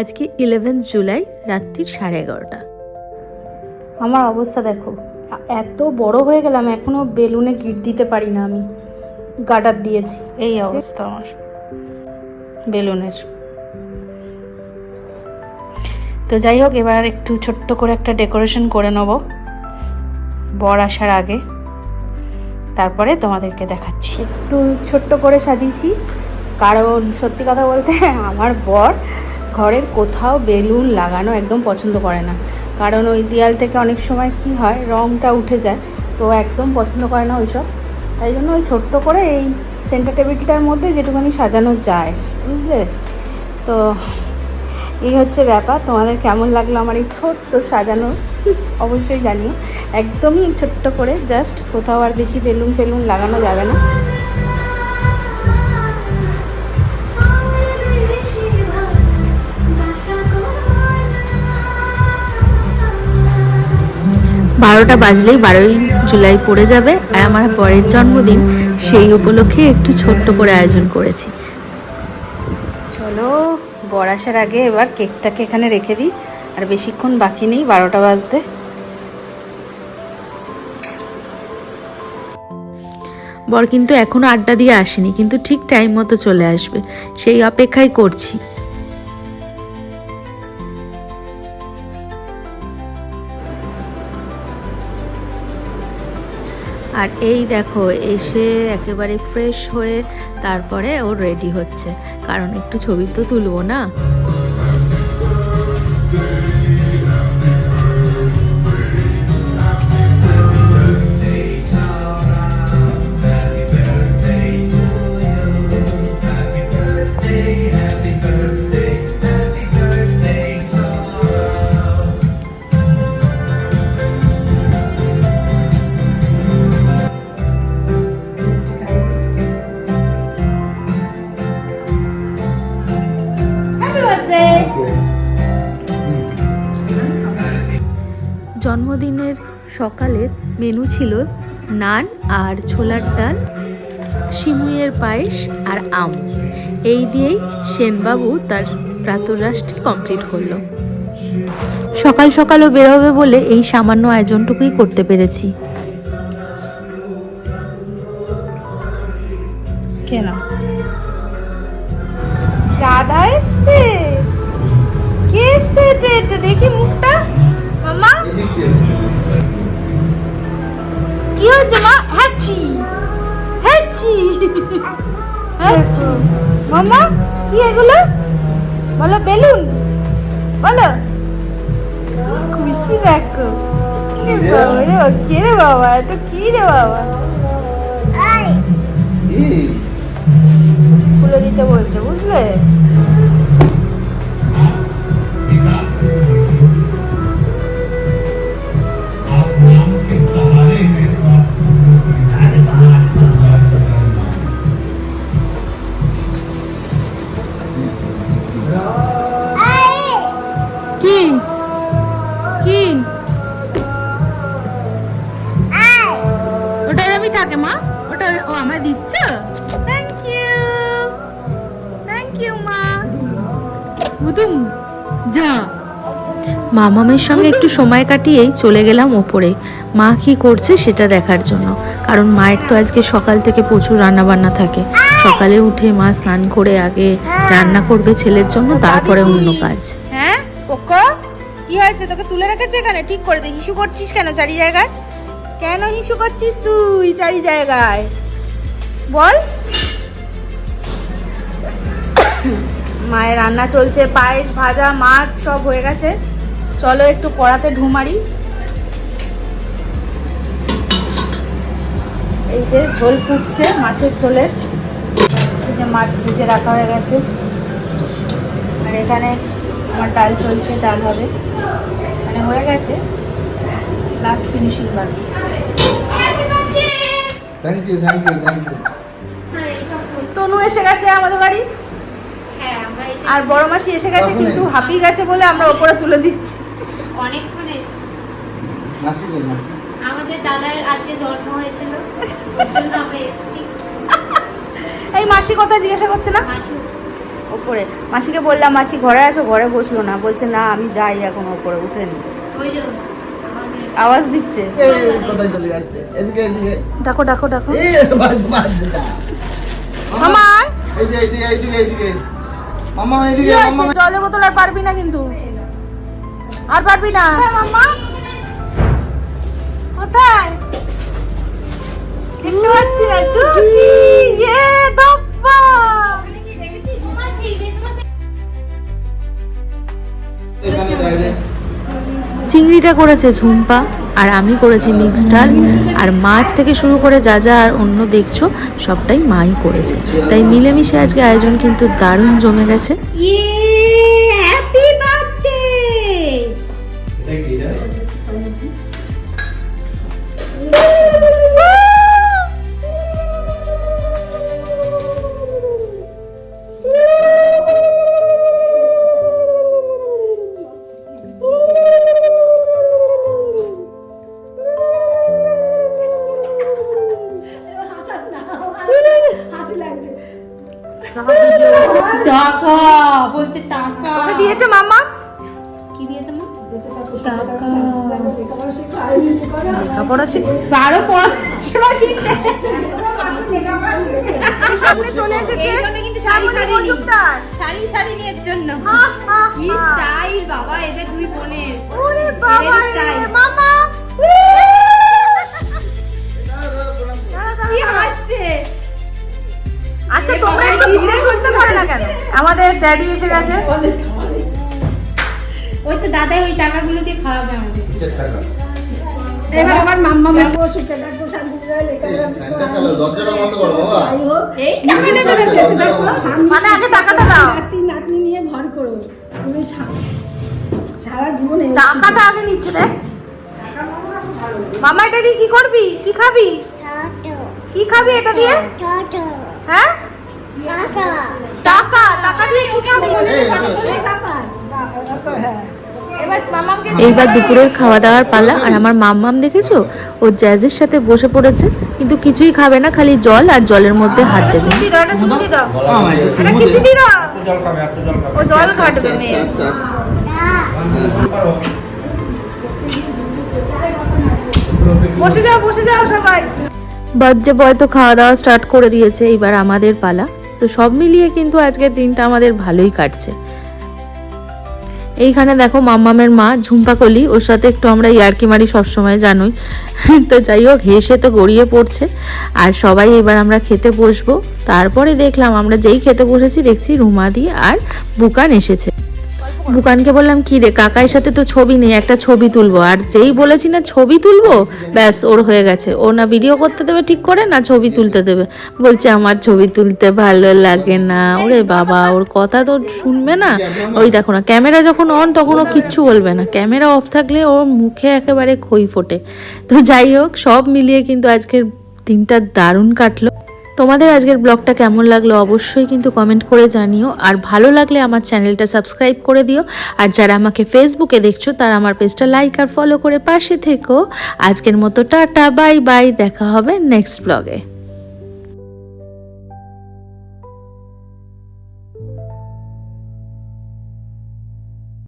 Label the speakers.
Speaker 1: আজকে ইলেভেন্থ জুলাই রাত্রির সাড়ে এগারোটা।
Speaker 2: আমার অবস্থা দেখো এত বড় হয়ে গেলাম এখনও বেলুনে গিট দিতে পারি না আমি। গার্ডার দিয়েছি এই অবস্থা আমার বেলুনের। তো যাই হোক এবার একটু ছোট্ট করে একটা ডেকোরেশন করে নেব বর আসার আগে। তারপরে তোমাদেরকে দেখাচ্ছি। একটু ছোট্ট করে সাজিয়েছি কারণ সত্যি কথা বলতে আমার বর ঘরের কোথাও বেলুন লাগানো একদম পছন্দ করে না। কারণ ওই দেয়াল থেকে অনেক সময় কি হয়, রংটা উঠে যায়, তো একদম পছন্দ করে না ওইসব। তাই জন্য ওই ছোট্ট করে এই সেন্টার টেবিলটার মধ্যে যেটুখানি সাজানো যায়, বুঝলে? তো এই হচ্ছে ব্যাপার। তোমাদের কেমন লাগল আমার এই ছোট্ট সাজানো? অবশ্যই জানিও। একদমই ছোট্ট করে জাস্ট কোথাও আর বেশি বেলুন ফেলুন লাগানো যাবে না।
Speaker 1: বারোটা বাজলেই বারোই জুলাই পড়ে যাবে আর আমার পরের জন্মদিন সেই উপলক্ষে একটু ছোট্ট করে আয়োজন করেছি।
Speaker 2: চলো, বর আসার আগে এবার কেকটাকে এখানে রেখে দিই। আর বেশিক্ষণ বাকি নেই, বারোটা বাজতে।
Speaker 1: বর কিন্তু এখনও আড্ডা দিয়ে আসেনি, কিন্তু ঠিক টাইম মতো চলে আসবে। সেই অপেক্ষাই করছি। আর এই দেখো, এসে একেবারে ফ্রেশ হয়ে তারপরে ও রেডি হচ্ছে। কারণ একটু ছবি তো তুলবো না? জন্মদিনের সকালের মেনু ছিল নান আর ছোলার ডাল সিমুইয়ের পায়েস আর আম। এই দিয়েই সেনবাবু তার প্রাতরাশটি কমপ্লিট করল। সকাল সকালও বেরোবে বলে এই সামান্য আয়োজনটুকুই করতে পেরেছি।
Speaker 2: কেন? দাদা এসছে। কে এসছে দেখি মুখটা হয়েছে মা হ্যাচি হ্যাচি হ্যাচি মামা কি এগুলো? বলো বেলুন। বলো। খুশি দেখো। কি বাবা কে রে বাবা এত কি রে বাবা? খুলে দিতে বলছে বুঝলে? ও আমায় দিচ্ছ? থ্যাংক ইউ থ্যাংক ইউ মা। বুতুম যা।
Speaker 1: মামামের সঙ্গে একটু সময় কাটিয়েই চলে গেলাম ওপরে। মা কি করছে সেটা দেখার জন্য। কারণ মায়ের তো আজকে সকাল থেকে প্রচুর রান্না বান্না থাকে। সকালে উঠে মা স্নান করে আগে রান্না করবে ছেলের জন্য তারপরে অন্য কাজ।
Speaker 2: হ্যাঁ? কি হয়েছে? তোকে তুলে রেখেছে এখানে? ঠিক করে দে। হিসু করছিস কেন চারি জায়গায়? কেন হিসু করছিস তুই চারি জায়গায়? বল। মায়ের রান্না চলছে, পায়েস, ভাজা, মাছ সব হয়ে গেছে। চলো একটু কড়াতে ঢুমারি এই যে ঝোল ফুটছে মাছের ঝোলের। এই যে মাছ ভেজে রাখা হয়ে গেছে। আর এখানে আমার ডাল চলছে, ডাল হবে। মানে হয়ে গেছে। লাস্ট ফিনিশিং বাকি।
Speaker 3: Thank you thank you thank you
Speaker 2: Tanu এসে গেছে আমাদের বাড়ি।
Speaker 4: হ্যাঁ
Speaker 2: আর বড় মাসি এসে গেছে কিন্তু? হাঁপিয়ে গেছে বলে আমরা ওপরে তুলে দিচ্ছি।
Speaker 4: অনেকক্ষণ এসেছি।
Speaker 3: মাসি
Speaker 4: আমাদের দাদার আজকে জন্ম হয়েছিল আমরা এসেছি।
Speaker 2: এই মাসি কথা জিজ্ঞাসা করছে না? ওপরে। মাসিকে বললাম মাসি ঘরে আসো ঘরে বসল না। বলছে না আমি যাই এখন ওপরে
Speaker 4: যে আমাদের
Speaker 2: আওয়াজ দিচ্ছে।
Speaker 3: এই এই, কোথায় চলে যাচ্ছে? এদিকে এদিকে।
Speaker 2: ডাকো ডাকো ডাকো।
Speaker 3: না।
Speaker 2: মামা।
Speaker 3: এই যে এইদিকে এইদিকে এইদিকে। মামা এইদিকে মামা।
Speaker 2: জলের বোতল আর পারবি না কিন্তু। আর পারবি না। মামা। কোথায়? দেখতে পাচ্ছি না তুই ইয়ে দপ্পা
Speaker 1: চিংড়িটা করেছে ঝুম্পা, আর আমি করেছি মিক্স ডাল। আর মাছ থেকে শুরু করে যা যা আর অন্য দেখছ, সবটাই মাই করেছে। তাই মিলেমিশে আজকে আয়োজন কিন্তু দারুণ জমে গেছে।
Speaker 2: লেখাপড়া শিখ?
Speaker 4: বারো পড়াশোনা শিখতে
Speaker 2: সামনে চলে এসেছে
Speaker 4: কিন্তু শাড়ি শাড়ি
Speaker 2: মজুমদার।
Speaker 4: শাড়ি শাড়ি নিয়ে জন্য।
Speaker 2: হা, হা,
Speaker 4: কি স্টাইল বাবা এদের দুই বোনের।
Speaker 2: ওরে বাবা মামা।
Speaker 4: কি
Speaker 2: দাঁড়া, দাঁড়া।
Speaker 4: হাসছে?
Speaker 2: আচ্ছা তোমরা একটু
Speaker 4: কি
Speaker 2: ঘুরে
Speaker 4: রে
Speaker 2: বুঝতে পারো না কেন? আমাদের ড্যাডি এসে গেছে।
Speaker 4: ওই তো দাদাই ওই টাকাগুলো দিয়ে খাওয়াবে আমাদের।
Speaker 5: এবার আমার মাম্মা মাকে ওষুধটা ডাকবো শান্তি জয় লেখা
Speaker 3: এই, দরজাটা বন্ধ করো বাবা।
Speaker 4: এই
Speaker 5: নেমে নেমে নেমে গেছে দেখো শান্তি
Speaker 2: মানে আগে টাকাটা দাও।
Speaker 5: নাতি নাতনি নিয়ে ঘর করো। তুমি সারা জীবনে
Speaker 2: টাকাটা আগে নিচ্ছে দেখ মামা এটা দিয়ে কি করবি? কি খাবি? কি খাবি এটা দিয়ে? হ্যাঁ? টাকা। টাকা দিয়ে কি খাবি?
Speaker 1: এইবার দুপুরের খাওয়া দাওয়ার পালা আর আমার মাম্মাম দেখেছ? ও জ্যাজের সাথে বসে পড়েছে কিন্তু কিছুই খাবে না খালি জল আর জলের মধ্যে হাত দেবে।
Speaker 3: আচ্ছা,
Speaker 2: কাটবে
Speaker 3: আচ্ছা, আচ্ছা।
Speaker 2: বসে যাও বসে যাও সবাই।
Speaker 1: বার্থডে বয় তো খাওয়া দাওয়া স্টার্ট করে দিয়েছে এবার আমাদের পালা। তো সব মিলিয়ে কিন্তু আজকের দিনটা আমাদের ভালোই কাটছে। এইখানে দেখো মাম্মামের মা, ঝুম্পা কলি, ওর সাথে একটু আমরা ইয়ার্কি মারি সবসময়, জানোই। তো যাই হোক, হেসে তো গড়িয়ে পড়ছে। আর সবাই এবার আমরা খেতে বসবো। তারপরে দেখলাম, আমরা যেই খেতে বসেছি, দেখছি রুমাদি আর বুকান এসেছে। বুকানকে বললাম, কি রে, কাকার সাথে তো ছবি নেই, একটা ছবি তুলবো। আর যেই বলেছি না, ছবি তুলবো? ব্যাস, ওর হয়ে গেছে। ও না ভিডিও করতে দেবে ঠিক করে, না ছবি তুলতে দেবে। বলছে, আমার ছবি তুলতে ভালো লাগে না। ওরে বাবা, ওর কথা তো শুনবে না। ওই দেখো না, ক্যামেরা যখন অন তখন ও কিচ্ছু বলবে না। ক্যামেরা অফ থাকলে ওর মুখে একেবারে খই ফোটে। তো যাই হোক, সব মিলিয়ে কিন্তু আজকের দিনটা দারুণ কাটলো। তোমাদের আজকের ব্লগটা কেমন লাগল অবশ্যই কিন্তু কমেন্ট করে জানিও। আর ভালো লাগলে আমার চ্যানেলটা সাবস্ক্রাইব করে দিও। আর যারা আমাকে ফেসবুকে দেখছ, তারা আমার পেজটা লাইক আর ফলো করে পাশে থেকো। আজকের মতো টাটা বাই বাই দেখা হবে নেক্সট ব্লগে